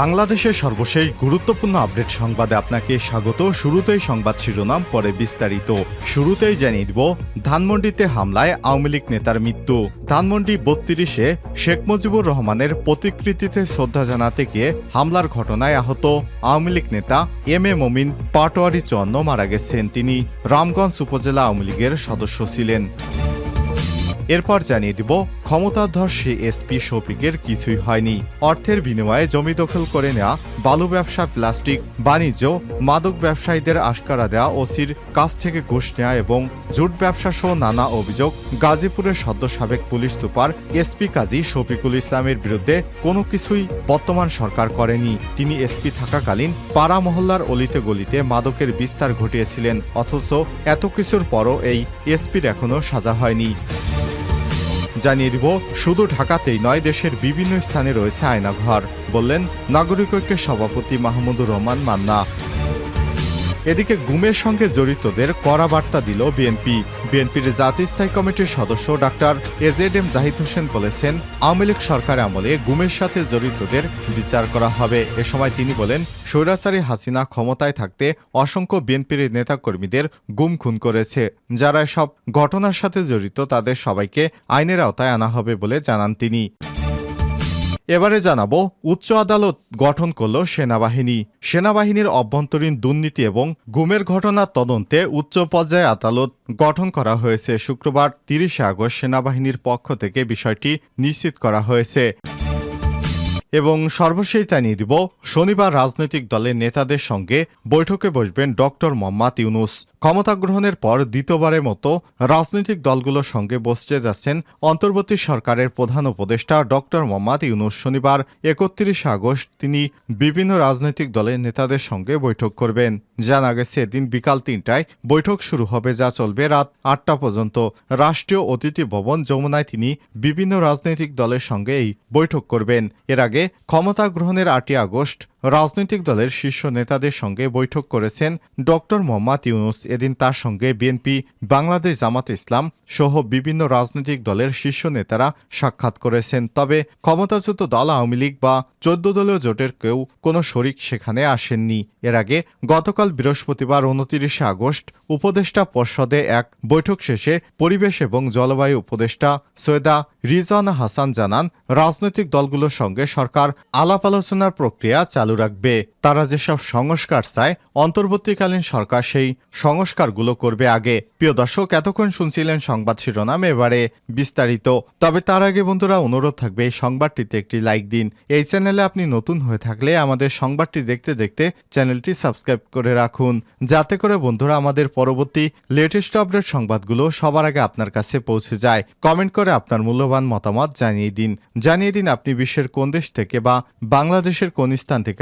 বাংলাদেশের সর্বশেষ গুরুত্বপূর্ণ আপডেট সংবাদে আপনাকে স্বাগত। শুরুতেই সংবাদ শিরোনাম, পরে বিস্তারিত। শুরুতেই জানিয়ে দিব, ধানমন্ডিতে হামলায় আওয়ামী লীগ নেতার মৃত্যু। ধানমন্ডি বত্রিশে শেখ মুজিবুর রহমানের প্রতিকৃতিতে শ্রদ্ধা জানাতে গিয়ে হামলার ঘটনায় আহত আওয়ামী লীগ নেতা এম এ মমিন পাটোয়ারি চন্ন মারা গেছেন। তিনি রামগঞ্জ উপজেলা আওয়ামী লীগের সদস্য ছিলেন। এরপর জানিয়ে দিব, ক্ষমতাধর সে এসপি শফিকের কিছুই হয়নি। অর্থের বিনিময়ে জমি দখল করে নেওয়া, বালু ব্যবসা, প্লাস্টিক, বাণিজ্য, মাদক ব্যবসায়ীদের আশকারা দেওয়া, ওসির কাছ থেকে ঘুষ নেওয়া এবং জুট ব্যবসা সহ নানা অভিযোগ, গাজীপুরের সদ্য সাবেক police super SP Kazi Shafiqul ইসলামের বিরুদ্ধে কোনো কিছুই বর্তমান সরকার করেনি। তিনি এসপি থাকাকালীন পাড়া মহল্লার অলিতে গলিতে মাদকের বিস্তার ঘটিয়েছিলেন, অথচ এত কিছুর পরও এই এসপির এখনও সাজা হয়নি। জানিয়ে দিব, শুধু ঢাকাতেই নয়, দেশের বিভিন্ন স্থানে রয়েছে আয়নাঘর, বললেন নাগরিক ঐক্যের সভাপতি মাহমুদুর রহমান মান্না। এদিকে গুমের সঙ্গে জড়িতদের কড়া বার্তা দিল বিএনপি। বিএনপির জাতীয় স্থায়ী কমিটির সদস্য doctor A Z M Zahid Hossain বলেছেন, আওয়ামী লীগ সরকার আমলে গুমের সাথে জড়িতদের বিচার করা হবে। এ সময় তিনি বলেন, স্বৈরাচারী হাসিনা ক্ষমতায় থাকতে অসংখ্য বিএনপির নেতাকর্মীদের গুম খুন করেছে। যারা সব ঘটনার সাথে জড়িত তাদের সবাইকে আইনের আওতায় আনা হবে বলে জানান তিনি। এবারে জানাব, উচ্চ আদালত গঠন করল সেনাবাহিনী। সেনাবাহিনীর অভ্যন্তরীণ দুর্নীতি এবং গুমের ঘটনার তদন্তে উচ্চ পর্যায়ে আদালত গঠন করা হয়েছে। শুক্রবার তিরিশে আগস্ট সেনাবাহিনীর পক্ষ থেকে বিষয়টি নিশ্চিত করা হয়েছে। এবং সর্বশেষ জানিয়ে দিব, শনিবার রাজনৈতিক দলের নেতাদের সঙ্গে বৈঠকে বসবেন ডক্টর মোহাম্মদ ইউনুস। ক্ষমতা গ্রহণের পর দ্বিতীয়বারের মতো রাজনৈতিক দলগুলোর সঙ্গে বসতে যাচ্ছেন অন্তর্বর্তী সরকারের প্রধান উপদেষ্টা ডক্টর মোহাম্মদ ইউনুস। শনিবার একত্রিশে আগস্ট তিনি বিভিন্ন রাজনৈতিক দলের নেতাদের সঙ্গে বৈঠক করবেন। জানা গেছে দিন বিকাল তিনটায় বৈঠক শুরু হবে, যা চলবে রাত আটটা পর্যন্ত। রাষ্ট্রীয় অতিথি ভবন যমুনায় তিনি বিভিন্ন রাজনৈতিক দলের সঙ্গে এই বৈঠক করবেন। এর আগে ক্ষমতা গ্রহণের আটই আগস্ট রাজনৈতিক দলের শীর্ষ নেতাদের সঙ্গে বৈঠক করেছেন ডক্টর মোহাম্মদ ইউনুস। এদিন তার সঙ্গে বিএনপি, বাংলাদেশ জামাত ইসলাম সহ বিভিন্ন রাজনৈতিক দলের শীর্ষ নেতারা সাক্ষাৎ করেছেন। তবে ক্ষমতাচ্যুত দল আওয়ামী লীগ বা চোদ্দ দলীয় জোটের কেউ কোনো শরিক সেখানে আসেননি। এর আগে গতকাল বৃহস্পতিবার উনতিরিশে আগস্ট উপদেষ্টা পর্ষদে এক বৈঠক শেষে পরিবেশ এবং জলবায়ু উপদেষ্টা সৈয়দা রিজানা হাসান জানান, রাজনৈতিক দলগুলোর সঙ্গে সরকার আলাপ আলোচনার প্রক্রিয়া চালু রাখবে। তারা যেসব সংস্কার চায়, অন্তর্বর্তীকালীন সরকার সেই সংস্কারগুলো করবে আগে। প্রিয় দর্শক, এতক্ষণ শুনছিলেন সংবাদ শিরোনাম, এবারে বিস্তারিত। তবে তার আগে বন্ধুরা, অনুরোধ থাকবে এই সংবাদটিতে একটি লাইক দিন। এই চ্যানেলে আপনি নতুন হয়ে থাকলে আমাদের সংবাদটি দেখতে দেখতে চ্যানেলটি সাবস্ক্রাইব করে রাখুন। যাতে করে বন্ধুরা, আমাদের পরবর্তী লেটেস্ট আপডেট সংবাদগুলো সবার আগে আপনার কাছে পৌঁছে যায়। কমেন্ট করে আপনার মূল্যবান মতামত জানিয়ে দিন। জানিয়ে দিন আপনি বিশ্বের কোন দেশ থেকে বা বাংলাদেশের কোন স্থান থেকে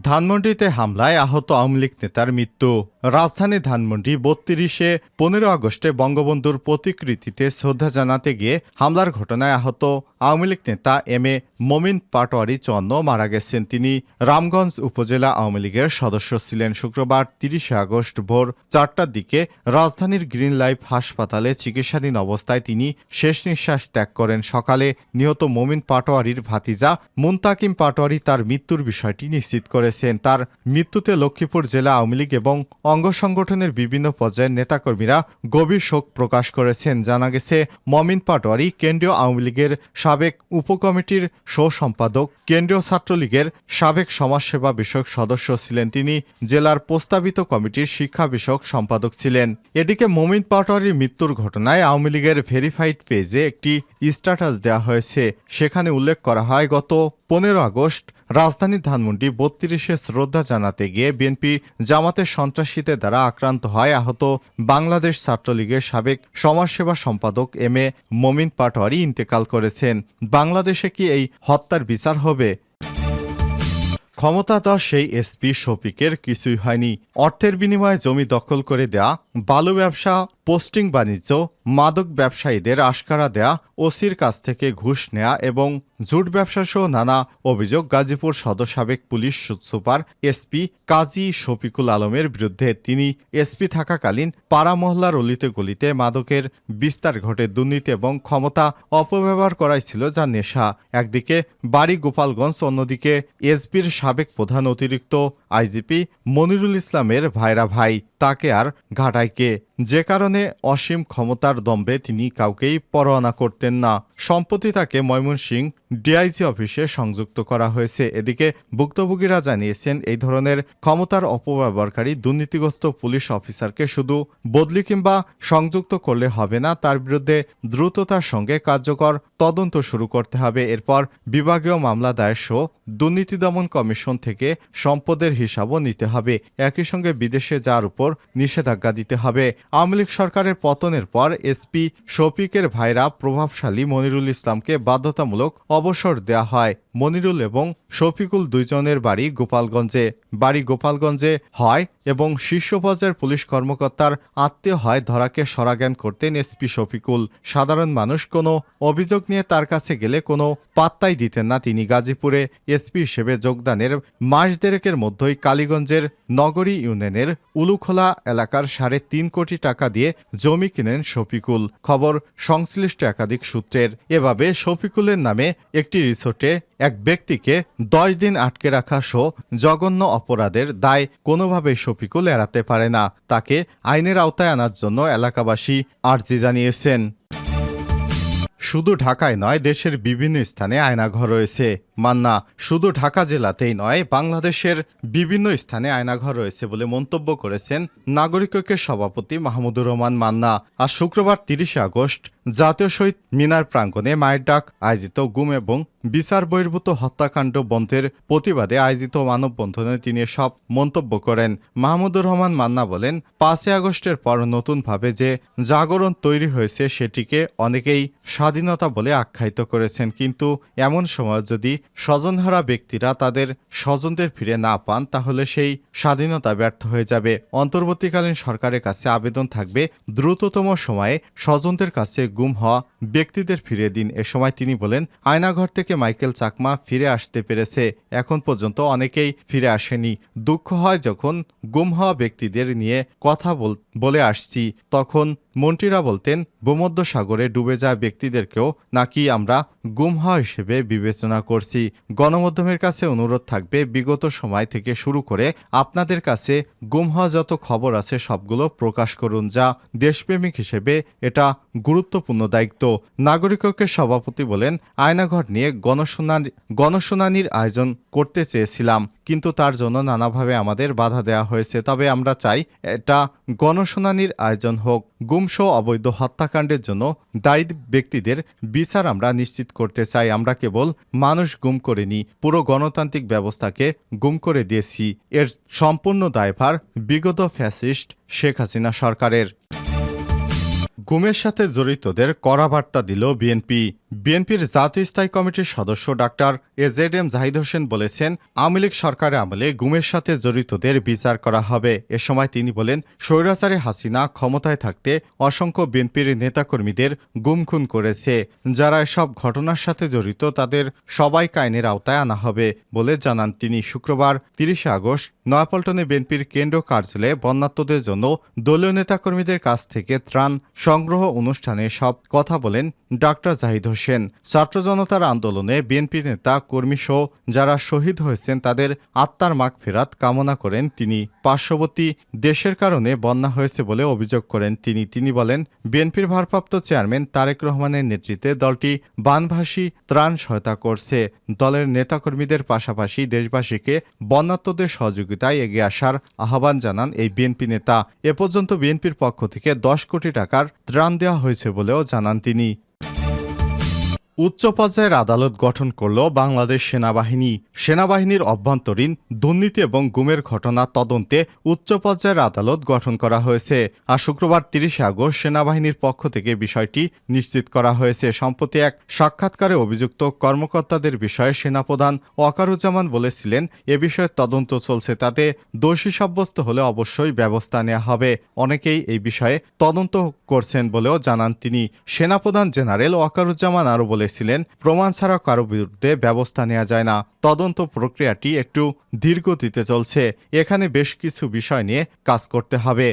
ধানমন্ডিতে হামলায় আহত আওয়ামী লীগ নেতার মৃত্যু। রাজধানী ধানমন্ডি বত্রিশে পনেরো আগস্টে বঙ্গবন্ধুর প্রতিকৃতিতে শ্রদ্ধা জানাতে গিয়ে হামলার ঘটনায় আহত আওয়ামী লীগ নেতা এম এ মমিন পাটোয়ারি চন্ন মারা গেছেন। তিনি রামগঞ্জ উপজেলা আওয়ামী লীগের সদস্য ছিলেন। শুক্রবার তিরিশে আগস্ট ভোর চারটার দিকে রাজধানীর গ্রিন লাইফ হাসপাতালে চিকিৎসাধীন অবস্থায় তিনি শেষ নিঃশ্বাস ত্যাগ করেন। সকালে নিহত মমিন পাটোয়ারির ভাতিজা মুন্তাকিম পাটোয়ারি তার মৃত্যুর বিষয়টি নিশ্চিত করেছেন। তার মৃত্যুতে লক্ষ্মীপুর জেলা আওয়ামী লীগ এবং অঙ্গ সংগঠনের বিভিন্ন পর্যায়ের নেতাকর্মীরা গভীর শোক প্রকাশ করেছেন। জানা গেছে, মমিন পাটোয়ারি কেন্দ্রীয় আওয়ামী লীগের সাবেক উপকমিটির সহ সম্পাদক কেন্দ্রীয় ছাত্রলীগের সাবেক সমাজসেবা বিষয়ক সদস্য ছিলেন। তিনি জেলার প্রস্তাবিত কমিটির শিক্ষা বিষয়ক সম্পাদক ছিলেন। এদিকে মমিন পাটোয়ারির মৃত্যুর ঘটনায় আওয়ামী লীগের ভেরিফাইড পেজে একটি স্ট্যাটাস দেওয়া হয়েছে। সেখানে উল্লেখ করা হয়, গত পনেরো আগস্ট রাজধানীর ধানমন্ডি বত্রিশে শ্রদ্ধা জানাতে গিয়ে বিএনপি জামাতের সন্ত্রাসীদের দ্বারা আক্রান্ত হয় আহত বাংলাদেশ ছাত্রলীগের সাবেক সমাজসেবা সম্পাদক এম এ মমিন পাটোয়ারি ইন্তেকাল করেছেন। বাংলাদেশে কি এই হত্যার বিচার হবে? ক্ষমতাধর সেই এসপি শফিকের কিছুই হয়নি। অর্থের বিনিময়ে জমি দখল করে দেয়া, বালু ব্যবসা, পোস্টিং বাণিজ্য, মাদক ব্যবসায়ীদের আশকারা দেয়া, ওসির কাছ থেকে ঘুষ নেয়া এবং জুট ব্যবসা সহ নানা অভিযোগ গাজীপুর সদর সাবেক police super SP Kazi Shafiqul আলমের বিরুদ্ধে তিনি এসপি থাকাকালীন পাড়া মহল্লার অলিতে গলিতে মাদকের বিস্তার ঘটে, দুর্নীতি এবং ক্ষমতা অপব্যবহার করাই ছিল যা নেশা। একদিকে বাড়ি গোপালগঞ্জ, অন্যদিকে এসপির সাবেক প্রধান অতিরিক্ত আইজিপি মনিরুল ইসলামের ভাইরা ভাই, তাকে আর ঘাটাইকে যে কারণে অসীম ক্ষমতার দম্বে তিনি কাউকেই পরোয়ানা করতেন না। সম্প্রতি তাকে ময়মনসিংহ ডিআইজি অফিসে সংযুক্ত করা হয়েছে। এদিকে ভুক্তভোগীরা জানিয়েছেন, এই ধরনের ক্ষমতার অপব্যবহারকারী দুর্নীতিগ্রস্ত পুলিশ অফিসারকে শুধু বদলি কিংবা সংযুক্ত করলে হবে না, তার বিরুদ্ধে দ্রুততার সঙ্গে কার্যকর তদন্ত শুরু করতে হবে। এরপর বিভাগীয় মামলা দায়ের সহ দুর্নীতি দমন কমিশন থেকে সম্পদের হিসাবও নিতে হবে। একই সঙ্গে বিদেশে যাওয়ার উপর নিষেধাজ্ঞা দিতে হবে। আওয়ামী লীগ সরকারের পতনের পর এসপি শফিকের ভাইরা প্রভাবশালী মনিরুল ইসলামকে বাধ্যতামূলক অবসর দেয়া হয়। মনিরুল এবং শফিকুল দুইজনের বাড়ি গোপালগঞ্জে। বাড়ি গোপালগঞ্জে হয় এবং শীর্ষ পর্যায়ের পুলিশ কর্মকর্তার আত্মীয় হয় ধরাকে সরাজ্ঞান করতেন এসপি শফিকুল। সাধারণ মানুষ কোনো অভিযোগ নিয়ে তার কাছে গেলে কোনো পাত্তাই দিতেন না তিনি গাজীপুরে। এসপি হিসেবে যোগদানের মাস দেড়েকের মধ্যেই কালীগঞ্জের নগরী ইউনিয়নের উলুখোলা এলাকার সাড়ে তিন কোটি টাকা দিয়ে জমি কিনেন শফিকুল। খবর সংশ্লিষ্ট একাধিক সূত্রের। এভাবে শফিকুলের নামে একটি রিসোর্টে এক ব্যক্তিকে দশ দিন আটকে রাখা সহ জঘন্য অপরাধের দায় কোনোভাবেই শফিকুল এড়াতে পারে না। তাকে আইনের আওতায় আনার জন্য এলাকাবাসী আর্জি জানিয়েছেন। শুধু ঢাকায় নয়, দেশের বিভিন্ন স্থানে আয়নাঘর রয়েছে। মান্না, শুধু ঢাকা জেলাতেই নয়, বাংলাদেশের বিভিন্ন স্থানে আয়নাঘর রয়েছে বলে মন্তব্য করেছেন নাগরিক ঐক্যের সভাপতি মাহমুদুর রহমান মান্না। আজ শুক্রবার তিরিশে আগস্ট, জাতীয় শহীদ মিনার প্রাঙ্গণে মায়ের ডাক আয়োজিত গুম এবং বিচার বহির্ভূত হত্যাকাণ্ড বন্ধের প্রতিবাদে আয়োজিত মানববন্ধনে তিনি সব মন্তব্য করেন। মাহমুদুর রহমান মান্না বলেন, পাঁচই আগস্টের পর নতুনভাবে যে জাগরণ তৈরি হয়েছে সেটিকে অনেকেই স্বাধীনতা বলে আখ্যায়িত করেছেন। কিন্তু এমন সময় যদি স্বজনহারা ব্যক্তিরা তাদের স্বজনদের ফিরে না পান, তাহলে সেই স্বাধীনতা ব্যর্থ হয়ে যাবে। অন্তর্বর্তীকালীন সরকারের কাছে আবেদন থাকবে, দ্রুততম সময়ে স্বজনদের কাছে গুম হওয়া ব্যক্তিদের ফিরে দিন। এ সময় তিনি বলেন, আয়নাঘর থেকে মাইকেল চাকমা ফিরে আসতে পেরেছে। এখন পর্যন্ত অনেকেই ফিরে আসেনি। দুঃখ হয় যখন গুম হওয়া ব্যক্তিদের নিয়ে কথা বলে আসছি। তখন মন্ত্রীরা বলতেন, ভূমধ্যসাগরে ডুবে যাওয়া ব্যক্তিদেরকেও নাকি আমরা গুম হওয়া হিসেবে বিবেচনা করছি। গণমাধ্যমের কাছে অনুরোধ থাকবে বিগত সময় থেকে শুরু করে আপনাদের কাছে গুম হওয়া যত খবর আছে সবগুলো প্রকাশ করুন যা দেশপ্রেমিক হিসেবে এটা গুরুত্বপূর্ণ দায়িত্ব। নাগরিককে সভাপতি বলেন, আয়নাঘর নিয়ে গণশুনানি, গণশুনানির আয়োজন করতে চেয়েছিলাম, কিন্তু তার জন্য নানাভাবে আমাদের বাধা দেওয়া হয়েছে। তবে আমরা চাই এটা গণশুনানির আয়োজন হোক। গুমসহ অবৈধ হত্যাকাণ্ডের জন্য দায়ী ব্যক্তিদের বিচার আমরা নিশ্চিত করতে চাই। আমরা কেবল মানুষ গুম করিনি, পুরো গণতান্ত্রিক ব্যবস্থাকে গুম করে দিয়েছি। এর সম্পূর্ণ দায়ভার বিগত ফ্যাসিস্ট শেখ হাসিনা সরকারের। গুমের সাথে জড়িতদের কড়া বার্তা দিল বিএনপি। বিএনপির জাতীয় স্থায়ী কমিটির সদস্য doctor A Z M Zahid Hossain বলেছেন, আওয়ামী লীগ সরকারের আমলে গুমের সাথে জড়িতদের বিচার করা হবে। এ সময় তিনি বলেন, স্বৈরাচারী হাসিনা ক্ষমতায় থাকতে অসংখ্য বিএনপির নেতাকর্মীদের গুম খুন করেছে। যারা এসব ঘটনার সাথে জড়িত, তাদের সবাই আইনের আওতায় আনা হবে বলে জানান তিনি। শুক্রবার তিরিশে আগস্ট নয়াপল্টনে বিএনপির কেন্দ্র কার্যালয়ে বন্যাত্মদের জন্য দলীয় নেতাকর্মীদের কাছ থেকে ত্রাণ সংগ্রহ অনুষ্ঠানে সব কথা বলেন ডাক্তার জাহিদ হোসেন। ছাত্র জনতার আন্দোলনে বিএনপি নেতা, কর্মী সহ যারা শহীদ হয়েছেন, তাদের আত্মার মাগ ফেরাত কামনা করেন তিনি। পার্শ্ববর্তী দেশের কারণে বন্যা হয়েছে বলে অভিযোগ করেন তিনি। তিনি বলেন, বিএনপির ভারপ্রাপ্ত চেয়ারম্যান তারেক রহমানের নেতৃত্বে দলটি বানভাসী ত্রাণ সহায়তা করছে। দলের নেতাকর্মীদের পাশাপাশি দেশবাসীকে বন্যাত্মদের সহযোগিতায় এগিয়ে আসার আহ্বান জানান এই বিএনপি নেতা। এ পর্যন্ত বিএনপির পক্ষ থেকে দশ কোটি টাকার ত্রাণ দেওয়া হয়েছে বলেও জানান তিনি। উচ্চ পর্যায়ের আদালত গঠন করল বাংলাদেশ সেনাবাহিনী। সেনাবাহিনীর অভ্যন্তরীণ দুর্নীতি এবং গুমের ঘটনা তদন্তে উচ্চ পর্যায়ের আদালত গঠন করা হয়েছে। আর শুক্রবার তিরিশে আগস্ট সেনাবাহিনীর পক্ষ থেকে বিষয়টি নিশ্চিত করা হয়েছে। সম্প্রতি এক সাক্ষাৎকারে অভিযুক্ত কর্মকর্তাদের বিষয়ে সেনাপ্রধান ওয়াকারুজ্জামান বলেছিলেন, এ বিষয়ে তদন্ত চলছে, তাতে দোষী সাব্যস্ত হলে অবশ্যই ব্যবস্থা নেওয়া হবে। অনেকেই এই বিষয়ে তদন্ত করছেন বলেও জানান তিনি। সেনাপ্রধান জেনারেল ওয়াকারুজ্জামান আরও বলেছিলেন, প্রমাণ ছাড়া কারও বিরুদ্ধে ব্যবস্থা নেওয়া যায় না। তদন্ত প্রক্রিয়াটি একটু ধীরগতিতে চলছে। এখানে বেশ কিছু বিষয় নিয়ে কাজ করতে হবে।